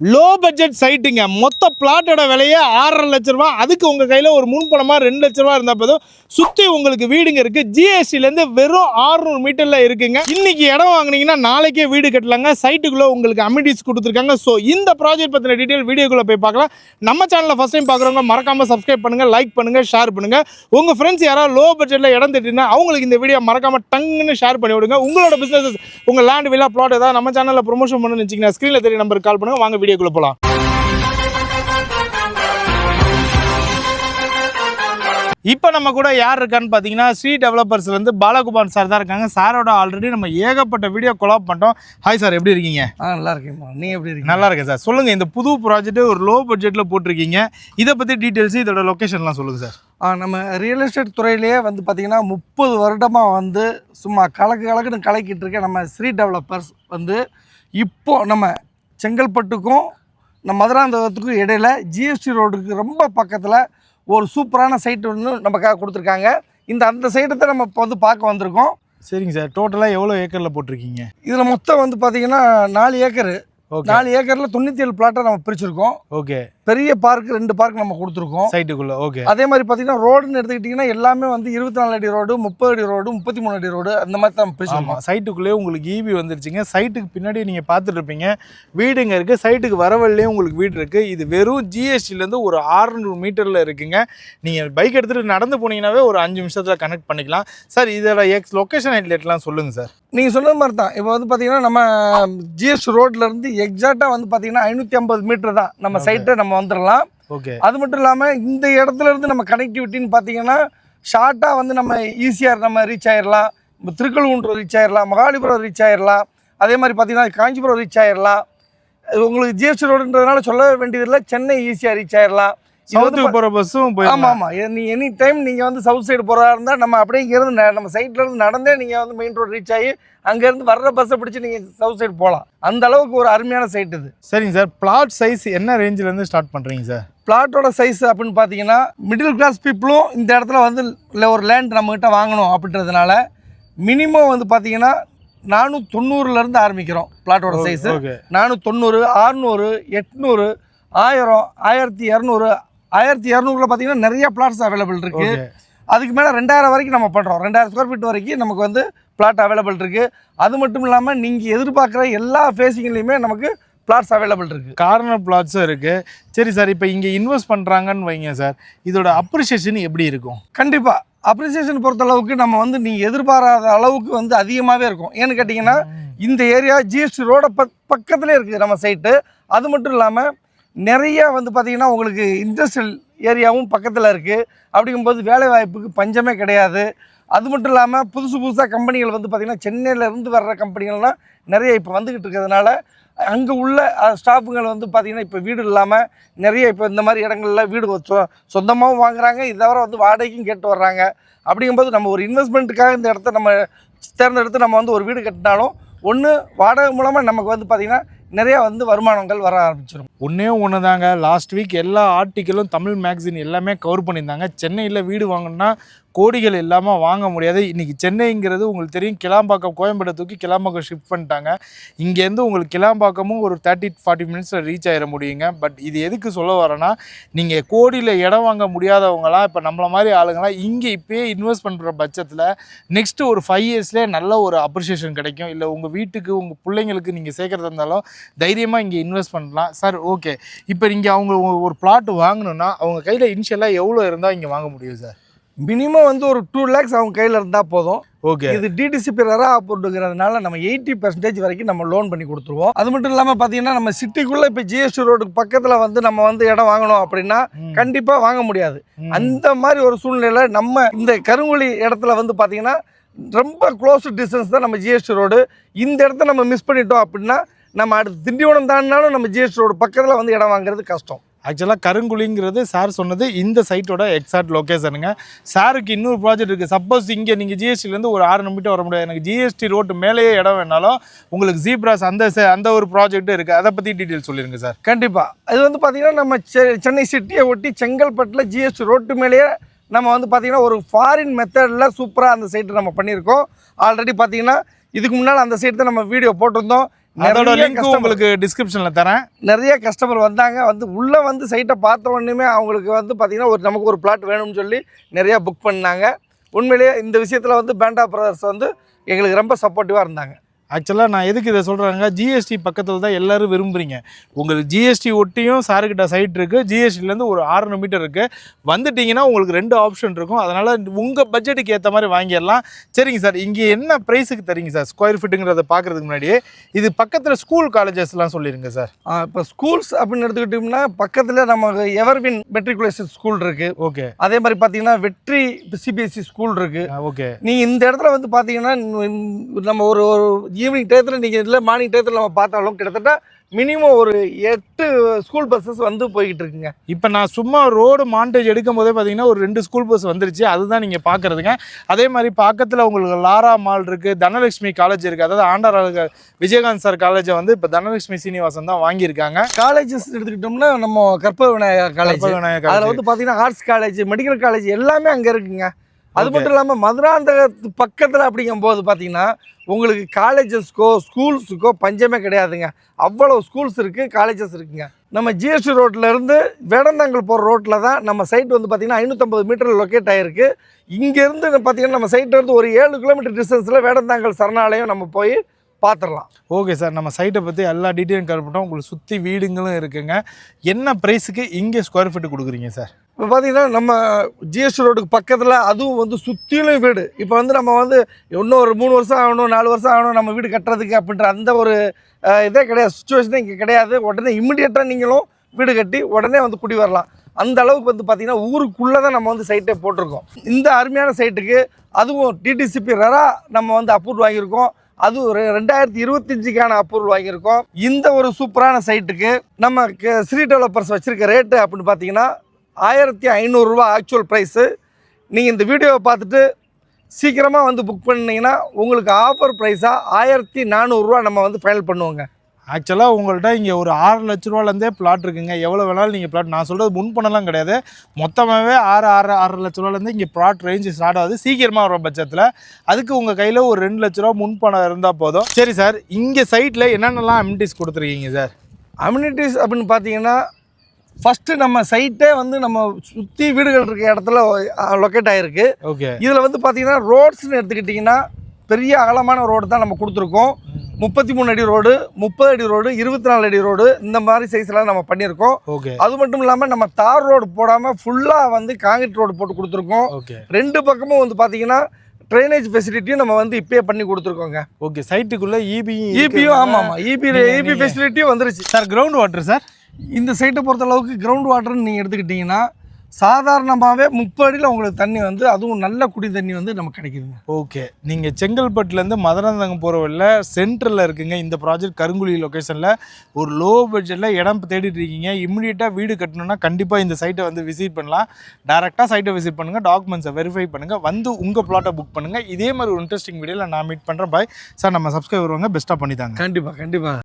Low budget சைட்டுங்க மொத்த பிளாட்டோட விலையே ஆறரை லட்ச ரூபா. அதுக்கு உங்கள் கையில் ஒரு முன்பணமாக ரெண்டு லட்ச ரூபா இருந்தால் போதும். சுற்றி உங்களுக்கு வீடுங்க இருக்குது ஜிஎஸ்டிலேருந்து வெறும் 600 மீட்டரில் இருக்குங்க. இன்னைக்கு இடம் வாங்குனீங்கன்னா நாளைக்கே வீடு கட்டலாங்க. சைட்டுக்குள்ளே உங்களுக்கு அமினிட்டிஸ் கொடுத்துருக்காங்க. ஸோ இந்த ப்ராஜெக்ட் பற்றின டீட்டெயில் வீடியோக்குள்ளே போய் பார்க்கலாம். நம்ம சேனலில் ஃபஸ்ட் டைம் பார்க்குறவங்க மறக்காமல் சப்ஸ்கிரைப் பண்ணுங்கள் லைக் பண்ணுங்கள் ஷேர் பண்ணுங்கள் உங்கள் ஃப்ரெண்ட்ஸ் யாராவது லோ பட்ஜெட்டில் இடம் திட்டினா அவங்களுக்கு இந்த வீடியோ மறக்காமல் டங்குன்னு ஷேர் பண்ணி விடுங்க. உங்களோட பிஸ்னஸ் உங்கள் லேண்ட் வில்லா பிளாட் ஏதாவது நம்ம சேனலில் ப்ரொமோஷன் பண்ணணும்னு வச்சிங்கன்னா ஸ்க்ரீனில் தெரிய நம்பருக்கு கால் பண்ணுங்கள் வாங்க வீடியோக்குள்ளே போகலாம் இப்போ நம்ம கூட யார் இருக்கான்னு பார்த்தீங்கன்னா ஸ்ரீ டெவலப்பர்ஸ்லேருந்து பாலகுமார் சார் தான் இருக்காங்க. சாரோட ஆல்ரெடி நம்ம ஏகப்பட்ட வீடியோ கொலாப் பண்ணிட்டோம். ஹாய் சார் எப்படி இருக்கீங்க? ஆ நல்லா இருக்கேம்மா. நீ எப்படி இருக்கீங்க? நல்லா இருக்கேன் சார் சொல்லுங்கள் இந்த புது ப்ராஜெக்ட் ஒரு லோ பட்ஜெட்டில் போட்டிருக்கீங்க. இதை பற்றி டீட்டெயில்ஸ் இதோட லொக்கேஷன்லாம் சொல்லுங்கள் சார் நம்ம ரியல் எஸ்டேட் துறையிலேயே வந்து பார்த்திங்கன்னா முப்பது வருடமாக வந்து சும்மா கலக்கு கலக்குன்னு கலக்கிட்டு இருக்க நம்ம ஸ்ரீ டெவலப்பர்ஸ் வந்து இப்போ நம்ம செங்கல்பட்டுக்கும் நம்ம மதுராந்தகத்துக்கும் இடையில ஜிஎஸ்டி ரோடுக்கு ரொம்ப பக்கத்தில் ஒரு சூப்பரான சைட் ஒன்று நமக்காக கொடுத்துருக்காங்க. இந்த அந்த சைட்டை தான் நம்ம இப்போ வந்து பார்க்க வந்திருக்கோம். சரிங்க சார். டோட்டலாக எவ்வளோ ஏக்கரில் போட்டிருக்கீங்க? இதில் மொத்தம் வந்து பார்த்திங்கன்னா நாலு ஏக்கரு. நாலு ஏக்கரில் தொண்ணூற்றி ஏழு பிளாட்டை நம்ம பிரிச்சிருக்கோம். ஓகே. பெரிய பார்க் ரெண்டு பார்க் நம்ம கொடுத்துருக்கோம். சைட்டுக்குள்ளே ஓகே அதே மாதிரி பார்த்தீங்கன்னா ரோடுன்னு எடுத்துக்கிட்டிங்கன்னா எல்லாமே வந்து இருபத்தி நாலு அடி ரோடு முப்பது அடி ரோடு முப்பத்தி மூணு அடி ரோடு அந்த மாதிரி தான் பிரிச்சிருக்கோம் ஆமாம் சைட்டுக்குள்ளே உங்களுக்கு ஈபி வந்துருச்சுங்க. சைட்டுக்கு பின்னாடி நீங்கள் பார்த்துட்டு இருப்பீங்க. வீடுங்க இருக்குது சைட்டுக்கு வரவழிலே உங்களுக்கு வீடு இருக்குது இது வெறும் ஜிஎஸ்டிலேருந்து ஒரு 600 மீட்டரில் இருக்குங்க. நீங்கள் பைக் எடுத்துகிட்டு நடந்து போனீங்கன்னாவே ஒரு அஞ்சு நிமிஷத்தில் கனெக்ட் பண்ணிக்கலாம். சார் இதோட எக்ஸ் லொக்கேஷன் ஹைட்லைட்லாம் சொல்லுங்கள் சார் நீங்கள் சொன்ன மாதிரி தான். இப்போ வந்து பார்த்தீங்கன்னா நம்ம ஜிஎஸ் ரோட்லேருந்து எக்ஸாக்டாக வந்து பார்த்தீங்கன்னா ஐநூற்றி ஐம்பது மீட்டர் தான் நம்ம. சைட்டை நம்ம வந்துடலாம் ஓகே. அது மட்டும் இல்லாமல் இந்த இடத்துல இருந்து நம்ம கனெக்டிவிட்டின்னு பார்த்தீங்கன்னா ஷார்ட்டாக வந்து நம்ம ஈஸியாக நம்ம ரீச் ஆயிடலாம் இப்போ திருக்கழுகுன்றம் ரீச் ஆயிடலாம் மகாலிபுரம் ரீச் ஆயிடலாம் அதே மாதிரி பார்த்தீங்கன்னா காஞ்சிபுரம் ரீச் ஆயிடலாம் உங்களுக்கு ஜிஎஸ்டி ரோடுன்றதுனால சொல்ல வேண்டியதில்லை சென்னை ஈஸியாக ரீச் ஆயிடலாம் சவுத்துக்கு போகிற பஸ்ஸும் போய் ஆமாம். ஆமாம் நீ எனி டைம் நீங்கள் வந்து சவுத் சைடு போகிறதா இருந்தால் நம்ம அப்படியே இங்கேருந்து நம்ம சைட்ல இருந்து நடந்தே நீங்கள் வந்து மெயின் ரோடு ரீச் ஆகி அங்கேருந்து வர்ற பஸ்ஸை பிடிச்சி நீங்கள் சவுத் சைடு போகலாம் அந்த அளவுக்கு ஒரு அருமையான சைட் இது. சரிங்க சார். பிளாட் சைஸ் என்ன ரேஞ்சிலேருந்து ஸ்டார்ட் பண்ணுறீங்க சார்? பிளாட்டோட சைஸ் அப்படின்னு பார்த்தீங்கன்னா மிடில் கிளாஸ் பீப்புளும் இந்த இடத்துல வந்து இல்லை ஒரு லேண்ட் நம்மகிட்ட வாங்கணும் அப்படின்றதுனால மினிமம் வந்து பார்த்தீங்கன்னா நானூற்றி தொண்ணூறுலேருந்து ஆரம்பிக்கிறோம் பிளாட்டோட சைஸு நானூற்றி தொண்ணூறு ஆறுநூறு எட்நூறு ஆயிரம் ஆயிரத்தி இரநூறு ஆயிரத்தி இரநூறுல பார்த்தீங்கன்னா நிறைய பிளாட்ஸ் அவைலபிள் இருக்குது அதுக்கு மேலே ரெண்டாயிரம் வரைக்கும் நம்ம பண்ணுறோம் ரெண்டாயிரம் ஸ்கொயர் ஃபீட் வரைக்கும் நமக்கு வந்து பிளாட் அவைலபிள் இருக்குது அது மட்டும் இல்லாமல் நீங்கள் எதிர்பார்க்குற எல்லா ஃபேஸிங்லேயுமே நமக்கு பிளாட்ஸ் அவைலபிள் இருக்குது கார்னர் பிளாட்ஸும் இருக்குது சரி சார் இப்போ இங்கே இன்வெஸ்ட் பண்ணுறாங்கன்னு வைங்க சார் இதோட அப்ரிஷியேஷன் எப்படி இருக்கும்? கண்டிப்பாக அப்ரிசியேஷன் பொறுத்த அளவுக்கு நம்ம வந்து நீங்கள் எதிர்பாராத அளவுக்கு வந்து அதிகமாகவே இருக்கும். ஏன்னு கேட்டிங்கன்னா இந்த ஏரியா ஜிஎஸ்டி ரோட பக் பக்கத்துலேயே இருக்குது நம்ம சைட்டு அது மட்டும் இல்லாமல் நிறைய வந்து பார்த்திங்கன்னா உங்களுக்கு இண்டஸ்ட்ரியல் ஏரியாவும் பக்கத்தில் இருக்குது அப்படிங்கும்போது வேலை வாய்ப்புக்கு பஞ்சமே கிடையாது. அது மட்டும் இல்லாமல் புதுசு புதுசாக கம்பெனிகள் வந்து பார்த்திங்கன்னா சென்னையிலேருந்து வர்ற கம்பெனிகள்லாம் நிறைய இப்போ வந்துக்கிட்டு இருக்கிறதுனால அங்கே உள்ள ஸ்டாஃபுங்கள் வந்து பார்த்திங்கன்னா இப்போ வீடு இல்லாமல் நிறைய இப்போ இந்த மாதிரி இடங்கள்ல வீடு சொ சொந்தமாகவும் வாங்குறாங்க. இதை தவிர வந்து வாடகைக்கும் கேட்டு வர்றாங்க. அப்படிங்கும்போது நம்ம ஒரு இன்வெஸ்ட்மெண்ட்டுக்காக இந்த இடத்த நம்ம தேர்ந்தெடுத்து நம்ம வந்து ஒரு வீடு கட்டினாலும் ஒன்று வாடகை மூலமாக நமக்கு வந்து பார்த்திங்கன்னா நிறைய வந்து வருமானங்கள் வர ஆரம்பிச்சிடும் ஒன்றே ஒன்று தாங்க லாஸ்ட் வீக் எல்லா ஆர்டிக்கலும் தமிழ் மேக்சின் எல்லாமே கவர் பண்ணியிருந்தாங்க. சென்னையில் வீடு வாங்கணும்னா கோடிகள் இல்லாமல் வாங்க முடியாது. இன்றைக்கி சென்னைங்கிறது உங்களுக்கு தெரியும் கிளாம்பாக்கம் கோயம்பேட்டை தூக்கி கிளாம்பாக்கம் ஷிஃப்ட் பண்ணிட்டாங்க. இங்கேருந்து உங்களுக்கு கிளாம்பாக்கமும் ஒரு தேர்ட்டி ஃபார்ட்டி மினிட்ஸில் ரீச் ஆகிட முடியுங்க. பட் இது எதுக்கு சொல்ல வரேன்னா நீங்கள் கோடியில் இடம் வாங்க முடியாதவங்களாம் இப்போ நம்மள மாதிரி ஆளுங்களாம் இங்கே இப்போயே இன்வெஸ்ட் பண்ணுற பட்சத்தில் நெக்ஸ்ட் ஒரு ஃபைவ் இயர்ஸ்லேயே நல்ல ஒரு அப்ரிஷியேஷன் கிடைக்கும். இல்லை உங்கள் வீட்டுக்கு உங்கள் பிள்ளைங்களுக்கு நீங்கள் சேர்க்குறதா இருந்தாலும் தைரியமாக இங்கே இன்வெஸ்ட் பண்ணலாம். சார் ஓகே இப்போ நீங்கள் அவங்க ஒரு- ஒரு பிளாட் வாங்கணுன்னா அவங்க கையில் இனிஷியலாக எவ்வளோ இருந்தால் இங்கே வாங்க முடியும் சார் மினிமம் வந்து ஒரு டூ லேக்ஸ் அவங்க கையில் இருந்தால் போதும். ஓகே இது டிடிசிபி ரெரா அப்ரூவ்டுங்கிறதுனால நம்ம எயிட்டி பர்சன்டேஜ் வரைக்கும் நம்ம லோன் பண்ணி கொடுத்துருவோம். அது மட்டும் இல்லாமல் பார்த்தீங்கன்னா நம்ம சிட்டிக்குள்ளே இப்போ ஜிஎஸ்டி ரோடுக்கு பக்கத்தில் வந்து நம்ம வந்து இடம் வாங்கணும் அப்படின்னா கண்டிப்பாக வாங்க முடியாது. அந்த மாதிரி ஒரு சூழ்நிலையில நம்ம இந்த கருங்குழி இடத்துல வந்து பார்த்தீங்கன்னா ரொம்ப க்ளோஸ் டிஸ்டன்ஸ் தான் நம்ம ஜிஎஸ்டி ரோடு இந்த இடத்த நம்ம மிஸ் பண்ணிட்டோம் அப்படின்னா நம்ம அடுத்து திண்டிவனம் தாண்டினாலும் நம்ம ஜிஎஸ்டி ரோடு பக்கத்தில் வந்து இடம் வாங்குறது கஷ்டம். ஆக்சுவலாக கருங்குழிங்கிறது சார் சொன்னது இந்த சைட்டோட எக்ஸாக்ட் லொக்கேஷனுங்க சாருக்கு இன்னொரு ப்ராஜெக்ட் இருக்குது சப்போஸ் இங்கே நீங்கள் ஜிஎஸ்டிலேருந்து ஒரு ஆறு நிமிடம் வர முடியாது. எனக்கு ஜிஎஸ்டி ரோட்டு மேலேயே இடம் வேணாலும் உங்களுக்கு ஜீப்ராஸ் அந்த அந்த ஒரு ப்ராஜெக்ட் இருக்குது அதை பற்றி டீட்டெயில் சொல்லிடுங்க சார். கண்டிப்பாக அது வந்து பார்த்திங்கன்னா நம்ம செ- சென்னை சிட்டியை ஒட்டி செங்கல்பட்டில் ஜிஎஸ்டி ரோட்டு மேலேயே நம்ம வந்து பார்த்திங்கன்னா ஒரு ஃபாரின் மெத்தடில் சூப்பராக அந்த சைட்டு நம்ம பண்ணியிருக்கோம். ஆல்ரெடி பார்த்திங்கன்னா இதுக்கு முன்னால் அந்த சைட்டு தான் நம்ம வீடியோ போட்டிருந்தோம். அதோட லிங்க் உங்களுக்கு டிஸ்கிரிப்ஷன்ல தரேன். நிறைய கஸ்டமர் வந்தாங்க. வந்து உள்ளே வந்து சைட்டை பார்த்த உடனேமே அவங்களுக்கு வந்து பார்த்திங்கன்னா ஒரு நமக்கு ஒரு பிளாட் வேணும்னு சொல்லி நிறையா புக் பண்ணாங்க. உண்மையிலேயே இந்த விஷயத்தில் வந்து பேண்டா பிரதர்ஸ் வந்து எங்களுக்கு ரொம்ப சப்போர்ட்டிவாக இருந்தாங்க. ஆக்சுவலாக நான் எதுக்கு இதை சொல்கிறாங்க ஜிஎஸ்டி பக்கத்தில் தான் எல்லாரும் விரும்புகிறீங்க உங்களுக்கு ஜிஎஸ்டி ஒட்டியும் சாருக்கிட்ட சைட் இருக்குது ஜிஎஸ்டிலேருந்து ஒரு ஆறுநூறு மீட்டர் இருக்குது வந்துட்டிங்கன்னா உங்களுக்கு ரெண்டு ஆப்ஷன் இருக்கும். அதனால் உங்கள் பட்ஜெட்டுக்கு ஏற்ற மாதிரி வாங்கிடலாம். சரிங்க சார் இங்கே என்ன ப்ரைஸுக்கு தரீங்க சார் ஸ்கொயர் ஃபீட்டுங்கிறத பார்க்குறதுக்கு முன்னாடியே இது பக்கத்தில் ஸ்கூல் காலேஜஸ்லாம் சொல்லிடுங்க சார் இப்போ ஸ்கூல்ஸ் அப்படின்னு எடுத்துக்கிட்டோம்னா பக்கத்தில் நமக்கு எவர்வின் மெட்ரிகுலேஷன் ஸ்கூல் இருக்குது ஓகே அதே மாதிரி பார்த்தீங்கன்னா வெற்றி சிபிஎஸ்சி ஸ்கூல் இருக்குது ஓகே நீங்கள் இந்த இடத்துல வந்து பார்த்தீங்கன்னா நம்ம ஒரு ஒரு ஈவினிங் டயத்தில் நீங்கள் இல்லை மார்னிங் டயத்தில் நம்ம பார்த்தாலும் கிட்டத்தட்ட மினிமம் ஒரு எட்டு ஸ்கூல் பஸ்ஸஸ் வந்து போய்கிட்டு இருக்குங்க. இப்போ நான் சும்மா ரோடு மாண்டேஜ் எடுக்கும் போதே பார்த்தீங்கன்னா ஒரு ரெண்டு ஸ்கூல் பஸ் வந்துருச்சு. அதுதான் நீங்கள் பார்க்குறதுங்க அதே மாதிரி பக்கத்தில் உங்களுக்கு லாரா மால் இருக்குது தனலட்சுமி காலேஜ் இருக்குது அதாவது ஆண்டார் விஜயகாந்த் சார் காலேஜை வந்து இப்போ தனலட்சுமி சீனிவாசன் தான் வாங்கியிருக்காங்க. காலேஜஸ் எடுத்துக்கிட்டோம்னா நம்ம கற்பக விநாயகர் காலேஜ் அதில். வந்து பார்த்தீங்கன்னா ஆர்ட்ஸ் காலேஜ் மெடிக்கல் காலேஜ் எல்லாமே அங்கே இருக்குங்க. அது. மட்டும் இல்லாமல் மதுராந்தகத்து பக்கத்தில் அப்படிங்கும்போது பார்த்தீங்கன்னா உங்களுக்கு காலேஜஸ்க்கோ ஸ்கூல்ஸுக்கோ பஞ்சமே கிடையாதுங்க. அவ்வளோ ஸ்கூல்ஸ் இருக்குது காலேஜஸ் இருக்குங்க. நம்ம ஜிஎஸ்டி ரோட்ல இருந்து வேடந்தாங்கல் போகிற ரோட்டில் தான் நம்ம சைட் வந்து பார்த்தீங்கன்னா ஐநூற்றம்பது மீட்டர் லொக்கேட் ஆகிருக்கு இங்கேருந்து பார்த்தீங்கன்னா நம்ம சைட்ல இருந்து ஒரு ஏழு கிலோமீட்டர் டிஸ்டன்ஸில் வேடந்தாங்கல் சரணாலயம் நம்ம போய் பார்த்துடலாம் ஓகே சார் நம்ம சைட்டை பற்றி எல்லா டீட்டெயிலும் கருப்பிட்டோம் உங்களுக்கு சுற்றி வீடுங்களும் இருக்குங்க. என்ன ப்ரைஸுக்கு இங்கே ஸ்கொயர் ஃபீட்டு கொடுக்குறீங்க சார்? இப்போ பார்த்தீங்கன்னா நம்ம ஜிஎஸ்டி ரோடுக்கு பக்கத்தில் அதுவும் வந்து சுற்றிலும் வீடு. இப்போ வந்து நம்ம வந்து இன்னும் ஒரு மூணு வருஷம் ஆகணும் நாலு வருஷம் ஆகணும் நம்ம வீடு கட்டுறதுக்கு அப்படின்ற அந்த ஒரு இதே கிடையாது. சுச்சுவேஷனே இங்கே கிடையாது. உடனே இம்மிடியட்டாக நீங்களும் வீடு கட்டி உடனே வந்து குடி வரலாம். அந்த அளவுக்கு வந்து பார்த்தீங்கன்னா ஊருக்குள்ளே தான் நம்ம வந்து சைட்டே போட்டிருக்கோம். இந்த அருமையான சைட்டுக்கு அதுவும் டிடிசிபி ரெரா நம்ம வந்து அப்ரூவ் வாங்கியிருக்கோம். அது ஒரு ரெண்டாயிரத்தி இருபத்தஞ்சுக்கான அப்ரூவல் வாங்கியிருக்கோம். இந்த ஒரு சூப்பரான சைட்டுக்கு நம்ம க- ஸ்ரீ டெவலப்பர்ஸ் வச்சுருக்க ரேட்டு அப்படின்னு பார்த்தீங்கன்னா ஆயிரத்தி ஐநூறுரூவா ஆக்சுவல் ப்ரைஸு நீங்கள் இந்த வீடியோவை பார்த்துட்டு சீக்கிரமாக வந்து புக் பண்ணிங்கன்னா உங்களுக்கு ஆஃபர் ப்ரைஸாக ஆயிரத்தி நானூறுரூவா நம்ம வந்து ஃபைனல் பண்ணுவோங்க. ஆக்சுவலாக உங்கள்கிட்ட இங்கே ஒரு ஆறு லட்ச ரூபாலேருந்தே பிளாட் இருக்குங்க. எவ்வளோ வேணாலும் நீங்கள் பிளாட் நான் சொல்கிறது முன் பண்ணலாம் கிடையாது. மொத்தமாகவே ஆறு ஆறு ஆறு லட்ச ரூபாலேருந்து இங்கே பிளாட் ரேஞ்சு ஸ்டார்ட் ஆகுது. சீக்கிரமாக வர பட்சத்தில். அதுக்கு உங்கள் கையில் ஒரு ரெண்டு லட்ச ரூபா முன் பணம் இருந்தால் போதும். சரி சார் இங்கே சைட்டில் என்னென்னலாம் அமினிட்டிஸ் கொடுத்துருக்கீங்க சார் அம்யூனிட்டிஸ் அப்படின்னு பார்த்தீங்கன்னா ஃபஸ்ட்டு நம்ம சைட்டே வந்து நம்ம சுற்றி வீடுகள் இருக்க இடத்துல லொக்கேட் ஆகிருக்கு ஓகே இதில் வந்து பார்த்தீங்கன்னா ரோட்ஸ்னு எடுத்துக்கிட்டிங்கன்னா பெரிய அகலமான ரோடு தான் நம்ம கொடுத்துருக்கோம். முப்பத்தி மூணு அடி ரோடு முப்பது அடி ரோடு இருபத்தி நாலு அடி ரோடு இந்த மாதிரி சைஸ்லாம் நம்ம பண்ணியிருக்கோம். ஓகே. அது மட்டும் இல்லாமல் நம்ம தார் ரோடு போடாமல் ஃபுல்லாக வந்து காங்கிரீட் ரோடு போட்டு கொடுத்துருக்கோம். ரெண்டு பக்கமும் வந்து பார்த்தீங்கன்னா ட்ரைனேஜ் ஃபெசிலிட்டியும் நம்ம வந்து இப்பயே பண்ணி கொடுத்துருக்கோங்க. ஓகே சைட்டுக்குள்ளே இபி இபியும் ஆமாம் ஆமாம் இபி இபி ஃபெசிலிட்டியும் வந்துருச்சு. Sir ground water sir? இந்த சைட்டை பொறுத்த அளவுக்கு கிரவுண்ட் வாட்டர்னு நீங்கள் எடுத்துக்கிட்டிங்கன்னா சாதாரணமாகவே முப்படியில் உங்களுக்கு தண்ணி வந்து அதுவும் நல்ல குடி தண்ணி வந்து நமக்கு கிடைக்குதுங்க. ஓகே. நீங்கள் செங்கல்பட்டுலேருந்து மதுராந்தகம் போகிற வழியில் சென்டரில் இருக்குங்க. இந்த ப்ராஜெக்ட் கருங்குழி லொக்கேஷனில் ஒரு லோ பட்ஜெட்டில் இடம் தேடிட்டு இருக்கீங்க. இம்மிடியட்டாக வீடு கட்டணும்னா கண்டிப்பாக இந்த சைட்டை வந்து விசிட் பண்ணலாம். டேரெக்டாக சைட்டை விசிட் பண்ணுங்கள் டாக்குமெண்ட்ஸை வெரிஃபை பண்ணுங்கள் வந்து உங்கள் ப்ளாட்டை புக் பண்ணுங்கள் இதே மாதிரி ஒரு இன்ட்ரெஸ்டிங் வீடியோவில் நான் மீட் பண்ணுறேன் பாய் சார் நம்ம சப்ஸ்கிரைபர் வாங்க பெஸ்ட்டாக பண்ணித்தாங்க. கண்டிப்பாக கண்டிப்பாக